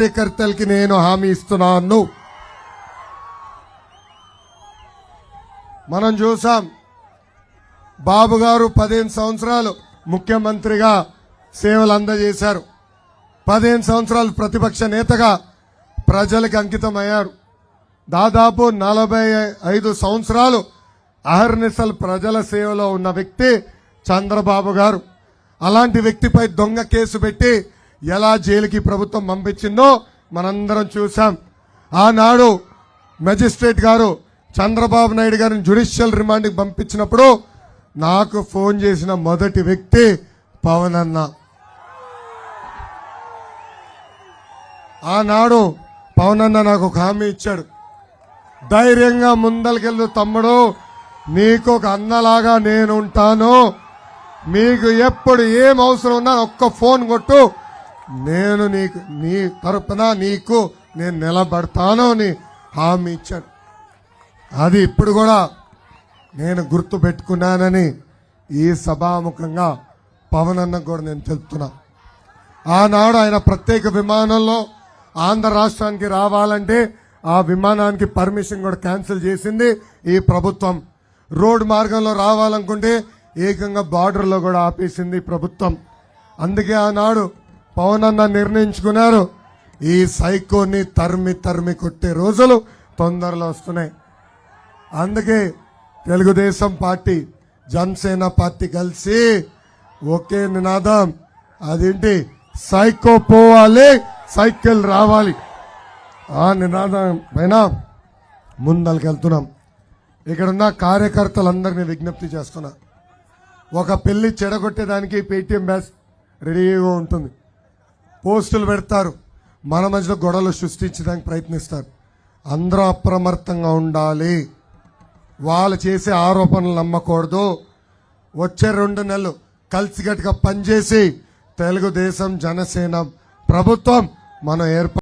కార్యకర్తలకి నేను హామీ ఇస్తున్నాను. మనం చూసాం బాబు గారు పదిహేను సంవత్సరాలు ముఖ్యమంత్రిగా సేవలు అందజేశారు. పదిహేను సంవత్సరాలు ప్రతిపక్ష నేతగా ప్రజలకు అంకితమయ్యారు. దాదాపు నలభై ఐదు సంవత్సరాలు అహర్నిశలు ప్రజల సేవలో ఉన్న వ్యక్తి చంద్రబాబు గారు. అలాంటి వ్యక్తిపై దొంగ కేసు పెట్టి ఎలా జైలుకి ప్రభుత్వం పంపించిందో మనందరం చూసాం ఆనాడు మెజిస్ట్రేట్ గారు చంద్రబాబు నాయుడు గారిని జ్యుడిషియల్ రిమాండ్కి పంపించినప్పుడు నాకు ఫోన్ చేసిన మొదటి వ్యక్తి పవన్ అన్న. ఆనాడు పవన్ అన్న నాకు ఒక హామీ ఇచ్చాడు. ధైర్యంగా ముందరికెళ్ళు తమ్ముడు నీకు ఒక అన్నలాగా నేను ఉంటాను. మీకు ఎప్పుడు ఏం అవసరం ఉన్నా ఒక్క ఫోన్ కొట్టు. నేను నీకు నీ తరపున నీకు నేను నిలబడతాను అని హామీ ఇచ్చాను. అది ఇప్పుడు కూడా నేను గుర్తు పెట్టుకున్నానని ఈ సభాముఖంగా పవన్ అన్న కూడా నేను తెలుపుతున్నా. ఆనాడు ఆయన ప్రత్యేక విమానంలో ఆంధ్ర రాష్ట్రానికి రావాలంటే ఆ విమానానికి పర్మిషన్ కూడా క్యాన్సిల్ చేసింది ఈ ప్రభుత్వం. రోడ్ మార్గంలో రావాలనుకుంటే ఏకంగా బార్డర్లో కూడా ఆపేసింది ప్రభుత్వం. అందుకే ఆనాడు పవన్ అన్న నిర్ణయించుకున్నారు. ఈ సైకోని తరిమి తరిమి కొట్టే రోజులు తొందరలో వస్తున్నాయి. అందుకే తెలుగుదేశం పార్టీ జనసేన పార్టీ కలిసి ఒకే నినాదం. అదేంటి? సైకో పోవాలి సైకిల్ రావాలి. ఆ నినాదం పైన ముందలకెళ్తున్నాం. ఇక్కడున్న కార్యకర్తలందరినీ విజ్ఞప్తి చేస్తున్నా. ఒక పెళ్ళి చెడగొట్టేదానికి పేటీఎం బ్యాస్ రెడీగా ఉంటుంది. పోస్టులు పెడతారు. మన మధ్యలో గొడవలు సృష్టించడానికి ప్రయత్నిస్తారు. అందరూ అప్రమత్తంగా ఉండాలి. వాళ్ళు చేసే ఆరోపణలు నమ్మకూడదు. వచ్చే రెండు నెలలు కలిసికట్టుగా పనిచేసి తెలుగుదేశం జనసేన ప్రభుత్వం మనం ఏర్పా